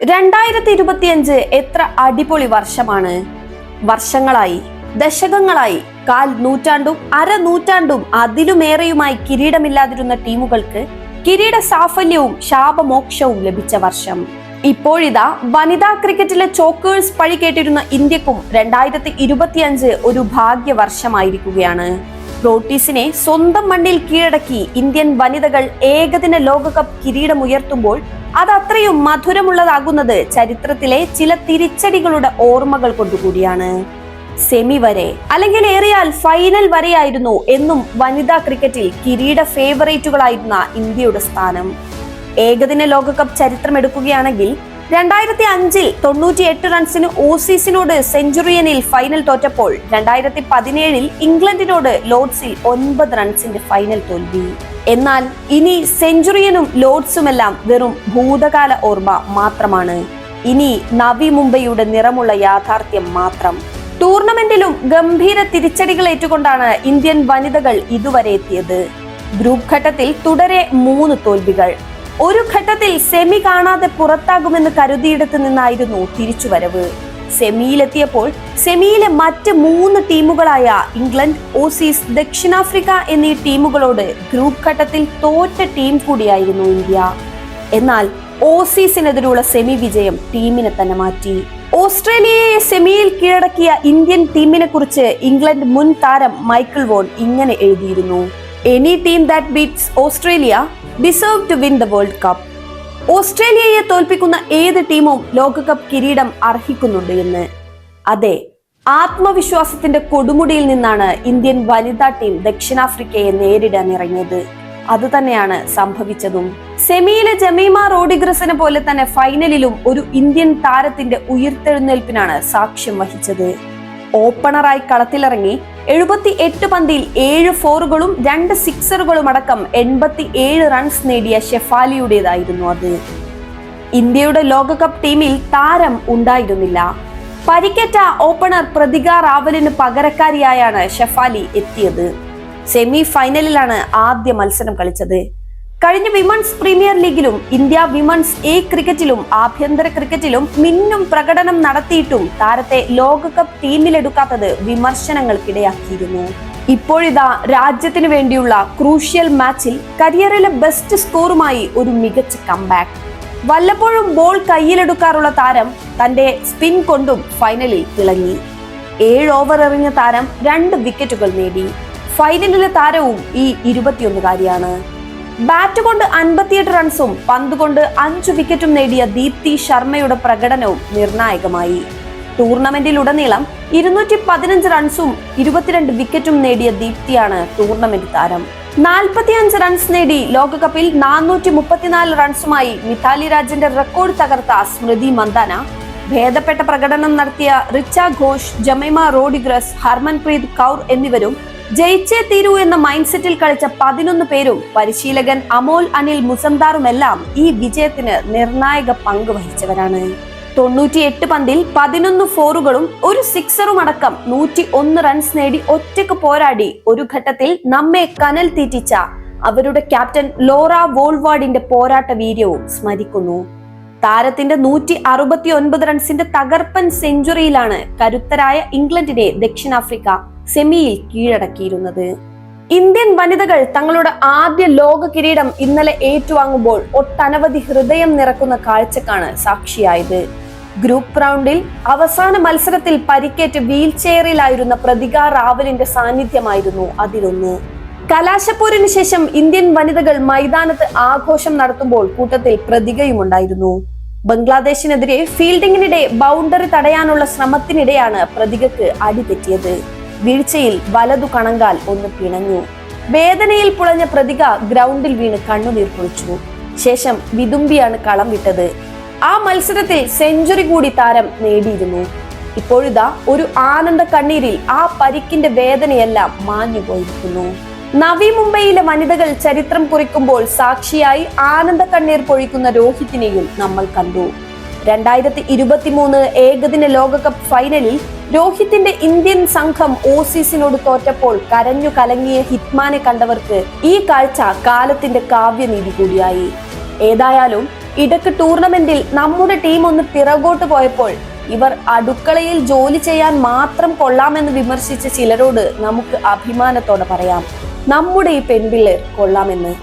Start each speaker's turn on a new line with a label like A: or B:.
A: രണ്ടായിരത്തി ഇരുപത്തിയഞ്ച് എത്ര അടിപൊളി വർഷമാണ്? വർഷങ്ങളായി ദശകങ്ങളായി കാൽ നൂറ്റാണ്ടും അര നൂറ്റാണ്ടും അതിലുമേറെയുമായി കിരീടമില്ലാതിരുന്ന ടീമുകൾക്ക് കിരീട സാഫല്യവും ശാപമോക്ഷവും ലഭിച്ച വർഷം. ഇപ്പോഴിതാ വനിതാ ക്രിക്കറ്റിലെ ചോക്കേഴ്സ് പഴി കേട്ടിരുന്ന ഇന്ത്യക്കും രണ്ടായിരത്തി ഇരുപത്തിയഞ്ച് ഒരു ഭാഗ്യ വർഷമായിരിക്കുകയാണ്. പ്രോട്ടീസിനെ സ്വന്തം മണ്ണിൽ കീഴടക്കി ഇന്ത്യൻ വനിതകൾ ഏകദിന ലോകകപ്പ് കിരീടമുയർത്തുമ്പോൾ അത് അത്രയും മധുരമുള്ളതാകുന്നത് ചരിത്രത്തിലെ ചില തിരിച്ചടികളുടെ ഓർമ്മകൾ കൊണ്ടുകൂടിയാണ്. സെമി വരെ അല്ലെങ്കിൽ ഏറിയാൽ ഫൈനൽ വരെയായിരുന്നു എന്നും വനിതാ ക്രിക്കറ്റിൽ കിരീട ഫേവറേറ്റുകളായിരുന്ന ഇന്ത്യയുടെ സ്ഥാനം. ഏകദിന ലോകകപ്പ് ചരിത്രം എടുക്കുകയാണെങ്കിൽ രണ്ടായിരത്തി അഞ്ചിൽ തൊണ്ണൂറ്റി എട്ട് റൺസിന് ഓസീസിനോട് സെഞ്ചുറിയനിൽ ഫൈനൽ തോറ്റപ്പോൾ രണ്ടായിരത്തി പതിനേഴിൽ ഇംഗ്ലണ്ടിനോട് ലോർഡ്സിൽ ഒൻപത് റൺസിന്റെ ഫൈനൽ തോൽവി. എന്നാൽ ഇനി സെഞ്ചുറിയനും ലോർഡ്സുമെല്ലാം വെറും ഭൂതകാല ഓർമ്മ മാത്രമാണ്. ഇനി നവി മുംബൈയുടെ നിറമുള്ള യാഥാർത്ഥ്യം മാത്രം. ടൂർണമെന്റിലും ഗംഭീര തിരിച്ചടികൾ ഏറ്റുകൊണ്ടാണ് ഇന്ത്യൻ വനിതകൾ ഇതുവരെ എത്തിയത്. ഗ്രൂപ്പ് ഘട്ടത്തിൽ തുടരെ മൂന്ന് തോൽവികൾ. ഒരു ഘട്ടത്തിൽ സെമി കാണാതെ പുറത്താകുമെന്ന് കരുതിയിടത്ത് നിന്നായിരുന്നു തിരിച്ചുവരവ്. സെമിയിലെത്തിയപ്പോൾ സെമിയിലെ മറ്റ് മൂന്ന് ടീമുകളായ ഇംഗ്ലണ്ട് ഓസീസ് ദക്ഷിണാഫ്രിക്ക എന്നീ ടീമുകളോട് ഗ്രൂപ്പ് ഘട്ടത്തിൽ തോറ്റ ടീം കൂടിയായിരുന്നു ഇന്ത്യ. എന്നാൽ ഓസീസിനെതിരെയുള്ള സെമി വിജയം ടീമിനെ തന്നെ മാറ്റി. ഓസ്ട്രേലിയയെ സെമിയിൽ കീഴടക്കിയ ഇന്ത്യൻ ടീമിനെ കുറിച്ച് ഇംഗ്ലണ്ട് മുൻ താരം മൈക്കിൾ വോൺ ഇങ്ങനെ എഴുതിയിരുന്നു. Any team that beats Australia deserve to win the world cup ഓസ്ട്രേലിയയെ തോൽപ്പിക്കുന്ന ഏത് ടീമും ലോകകപ്പ് കിരീടം അർഹിക്കുന്നുണ്ട് എന്ന്. അതെ ആത്മവിശ്വാസത്തിന്റെ കൊടുമുടിയിൽ നിന്നാണ് ഇന്ത്യൻ വനിതാ ടീം ദക്ഷിണാഫ്രിക്കയെ നേരിടാൻ ഇറങ്ങിയത്. അതുതന്നെയാണ് സംഭവിച്ചതും. സെമിയിലെ ജമീമ റോഡിഗ്രസിനെ പോലെ തന്നെ ഫൈനലിലും ഒരു ഇന്ത്യൻ താരത്തിന്റെ ഉയർത്തെഴുന്നേൽപ്പിനാണ് സാക്ഷ്യം വഹിച്ചത്. ഓപ്പണറായി കളത്തിലിറങ്ങി എഴുപത്തി എട്ട് പന്തിൽ ഏഴ് ഫോറുകളും രണ്ട് സിക്സറുകളും അടക്കം എൺപത്തി ഏഴ് റൺസ് നേടിയ ഷെഫാലിയുടേതായിരുന്നു അത്. ഇന്ത്യയുടെ ലോകകപ്പ് ടീമിൽ താരം ഉണ്ടായിരുന്നില്ല. പരിക്കേറ്റ ഓപ്പണർ പ്രതിക റാവലിന് പകരക്കാരിയായാണ് ഷെഫാലി എത്തിയത്. സെമി ഫൈനലിലാണ് ആദ്യ മത്സരം കളിച്ചത്. കഴിഞ്ഞ വിമൻസ് പ്രീമിയർ ലീഗിലും ഇന്ത്യ വിമൻസ് എ ക്രിക്കറ്റിലും ആഭ്യന്തര ക്രിക്കറ്റിലും മിന്നും പ്രകടനം നടത്തിയിട്ടും താരത്തെ ലോകകപ്പ് ടീമിലെടുക്കാത്തത് വിമർശനങ്ങൾക്കിടയാക്കിയിരുന്നു. ഇപ്പോഴിതാ രാജ്യത്തിനു വേണ്ടിയുള്ള ക്രൂഷ്യൽ മാച്ചിൽ കരിയറിലെ ബെസ്റ്റ് സ്കോറുമായി ഒരു മികച്ച കംബാക്ക് വല്ലപ്പോഴും ബോൾ കയ്യിലെടുക്കാറുള്ള താരം തന്റെ സ്പിൻ കൊണ്ടും ഫൈനലിൽ തിളങ്ങി. ഏഴ് ഓവർ എറിഞ്ഞ താരം രണ്ട് വിക്കറ്റുകൾ നേടി. ഫൈനലിലെ താരവും ഈ ഇരുപത്തിയൊന്നുകാരിയാണ് ബാറ്റ് കൊണ്ട് അൻപത്തിയെട്ട് റൺസും പന്ത് കൊണ്ട് അഞ്ചു വിക്കറ്റും നേടിയ ദീപ്തി ശർമ്മയുടെ പ്രകടനവും നിർണായകമായി. ടൂർണമെന്റിലുടനീളം ഇരുന്നൂറ്റി പതിനഞ്ച് റൺസും ഇരുപത്തിരണ്ട് വിക്കറ്റും നേടിയ ദീപ്തിയാണ് ടൂർണമെന്റ് താരം. നാൽപ്പത്തിയഞ്ച് റൺസ് നേടി ലോകകപ്പിൽ നാനൂറ്റി മുപ്പത്തിനാല് റൺസുമായി മിഥാലി രാജിന്റെ റെക്കോർഡ് തകർത്ത സ്മൃതി മന്ദാന. ഭേദപ്പെട്ട പ്രകടനം നടത്തിയ റിച്ച ഘോഷ് ജമൈമ റോഡിഗ്രസ് ഹർമൻപ്രീത് കൗർ എന്നിവരും ജയിച്ചേ തീരൂ എന്ന മൈൻഡ് സെറ്റിൽ കളിച്ച പതിനൊന്ന് പേരും പരിശീലകൻ അമോൽ അനിൽ മുസംദാറുമെല്ലാം ഈ വിജയത്തിന് നിർണായക പങ്ക് വഹിച്ചവരാണ്. തൊണ്ണൂറ്റിയെട്ട് പന്തിൽ പതിനൊന്ന് ഫോറുകളും ഒരു സിക്സറും അടക്കം നൂറ്റി ഒന്ന് റൺസ് നേടി ഒറ്റയ്ക്ക് പോരാടി ഒരു ഘട്ടത്തിൽ നമ്മെ കനൽ തീറ്റിച്ച അവരുടെ ക്യാപ്റ്റൻ ലോറ വോൾവാർഡിന്റെ പോരാട്ട വീര്യവും സ്മരിക്കുന്നു. താരത്തിന്റെ നൂറ്റി അറുപത്തി ഒൻപത് റൺസിന്റെ തകർപ്പൻ സെഞ്ചുറിയിലാണ് കരുത്തരായ ഇംഗ്ലണ്ടിനെ ദക്ഷിണാഫ്രിക്ക സെമിയിൽ കീഴടക്കിയിരുന്നത്. ഇന്ത്യൻ വനിതകൾ തങ്ങളുടെ ആദ്യ ലോക കിരീടം ഇന്നലെ ഏറ്റുവാങ്ങുമ്പോൾ ഒട്ടനവധി ഹൃദയം നിറക്കുന്ന കാഴ്ചക്കാണ് സാക്ഷിയായത്. ഗ്രൂപ്പ് റൗണ്ടിൽ അവസാന മത്സരത്തിൽ പരിക്കേറ്റ് വീൽ ചെയറിലായിരുന്ന പ്രതിക റാവലിന്റെ സാന്നിധ്യമായിരുന്നു അതിലൊന്ന്. കലാശപ്പോരിന് ശേഷം ഇന്ത്യൻ വനിതകൾ മൈതാനത്ത് ആഘോഷം നടത്തുമ്പോൾ കൂട്ടത്തിൽ പ്രതികയുമുണ്ടായിരുന്നു. ബംഗ്ലാദേശിനെതിരെ ഫീൽഡിങ്ങിനിടെ ബൗണ്ടറി തടയാനുള്ള ശ്രമത്തിനിടെയാണ് പ്രതികക്ക് അടിതെറ്റിയത്. വീഴ്ചയിൽ വലതു കണങ്കാൽ ഒന്ന് പിണഞ്ഞു. വേദനയിൽ പുളഞ്ഞ പ്രതിക ഗ്രൗണ്ടിൽ വീണ് കണ്ണുനീർ പൊളിച്ചു. ശേഷം വിതുമ്പിയാണ് കളം വിട്ടത്. ആ മത്സരത്തിൽ സെഞ്ചുറി കൂടി താരം നേടിയിരുന്നു. ഇപ്പോഴിതാ ഒരു ആനന്ദ കണ്ണീരിൽ ആ പരിക്കിന്റെ വേദനയെല്ലാം മാഞ്ഞു പോയിരിക്കുന്നു. നവി മുംബൈയിലെ വനിതകൾ ചരിത്രം കുറിക്കുമ്പോൾ സാക്ഷിയായി ആനന്ദ കണ്ണീർ പൊഴിക്കുന്ന രോഹിത്തിനെയും നമ്മൾ കണ്ടു. രണ്ടായിരത്തി ഇരുപത്തി മൂന്ന് ഏകദിന ലോകകപ്പ് ഫൈനലിൽ രോഹിത്തിന്റെ ഇന്ത്യൻ സംഘം ഓസീസിനോട് തോറ്റപ്പോൾ കരഞ്ഞു കലങ്ങിയ ഹിറ്റ്മാനെ കണ്ടവർക്ക് ഈ കാഴ്ച കാലത്തിന്റെ കാവ്യനീതി കൂടിയായി. ഏതായാലും ഇടയ്ക്ക് ടൂർണമെന്റിൽ നമ്മുടെ ടീം ഒന്ന് പിറകോട്ട് പോയപ്പോൾ ഇവർ അടുക്കളയിൽ ജോലി ചെയ്യാൻ മാത്രം കൊള്ളാമെന്ന് വിമർശിച്ച ചിലരോട് നമുക്ക് അഭിമാനത്തോടെ പറയാം. നമ്മുടെ ഈ പെൺപിള്ളേർ കൊള്ളാമെന്ന്.